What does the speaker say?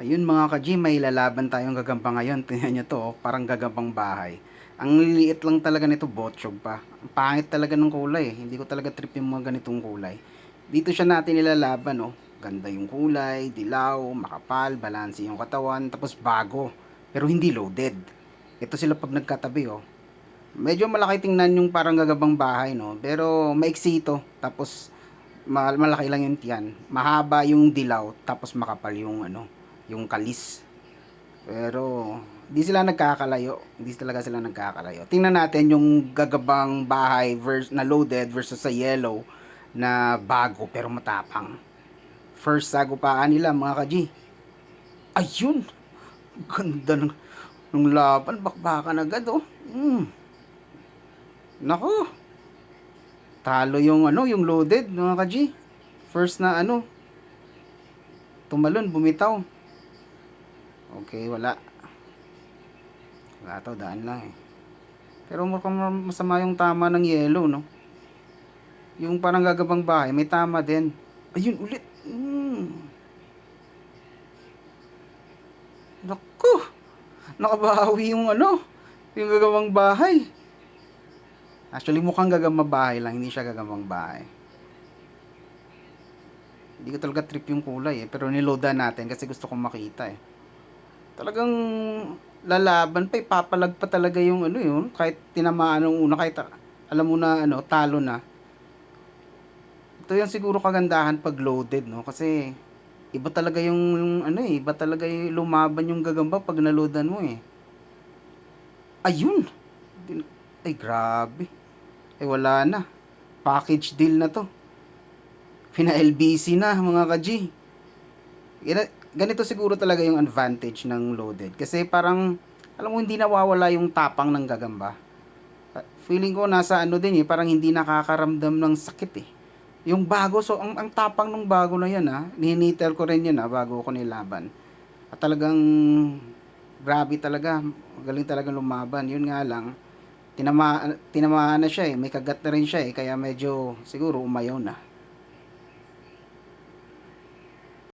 Ayun mga ka-G, may lalaban tayong gagamba ngayon. Tingnan nyo to, oh, parang gagambang bahay. Ang liliit lang talaga nito, botchog pa. Ang pangit talaga ng kulay. eh. Hindi ko talaga trip yung mga ganitong kulay. Dito siya natin nilalaban, oh. Ganda yung kulay, dilaw, makapal, balansi yung katawan, tapos bago. Pero hindi loaded. Ito sila pag nagkatabi, oh. Medyo malaki tingnan yung parang gagabang bahay, no? Pero maiksi ito. Tapos ma- malaki lang yung tiyan. Mahaba yung dilaw, tapos makapal yung ano, yung kalis. Pero di sila nagkakalayo. Hindi talaga sila nagkakalayo. Tingnan natin yung gagabang bahay vers- na loaded versus sa yellow na bago pero matapang. First sagupaan nila mga kaji. Ayun! Ganda ng, ng laban. Bakbakan agad oh. Mm. Nako. Talo yung ano, yung loaded mga kaji. First na ano. Tumalon, bumitaw. Okay, wala. Wala to, daan lang eh. Pero mukhang masama yung tama ng yellow, no? Yung parang gagabang bahay, may tama din. Ayun, ulit. Mm. Naku! Nakabawi yung ano, yung gagawang bahay. Actually, mukhang gagamba bahay lang, hindi siya gagambang bahay. Hindi ko talaga trip yung kulay eh, pero niloadan natin kasi gusto kong makita eh. Talagang lalaban pa, ipapalag pa talaga yung ano yun, kahit tinamaan ng una, kahit alam mo na ano, talo na. Ito yung siguro kagandahan pag loaded, no? Kasi iba talaga yung, yung ano eh, iba talaga yung lumaban yung gagamba pag naloadan mo eh. Ayun! Ay, grabe. Eh, wala na. Package deal na to. Pina-LBC na, mga ka-G. Ganito siguro talaga yung advantage ng loaded. Kasi parang, alam mo, hindi nawawala yung tapang ng gagamba. Ah, Feeling ko nasa ano din eh, parang hindi nakakaramdam ng sakit eh. Yung bago, so ang, ang tapang ng bago na yan ha, nihinitel ko rin yan ha, bago ko nilaban. At talagang, grabe talaga, galing talaga lumaban. Yun nga lang, tinama, tinamaan na siya eh, may kagat na rin siya eh, kaya medyo siguro umayaw na.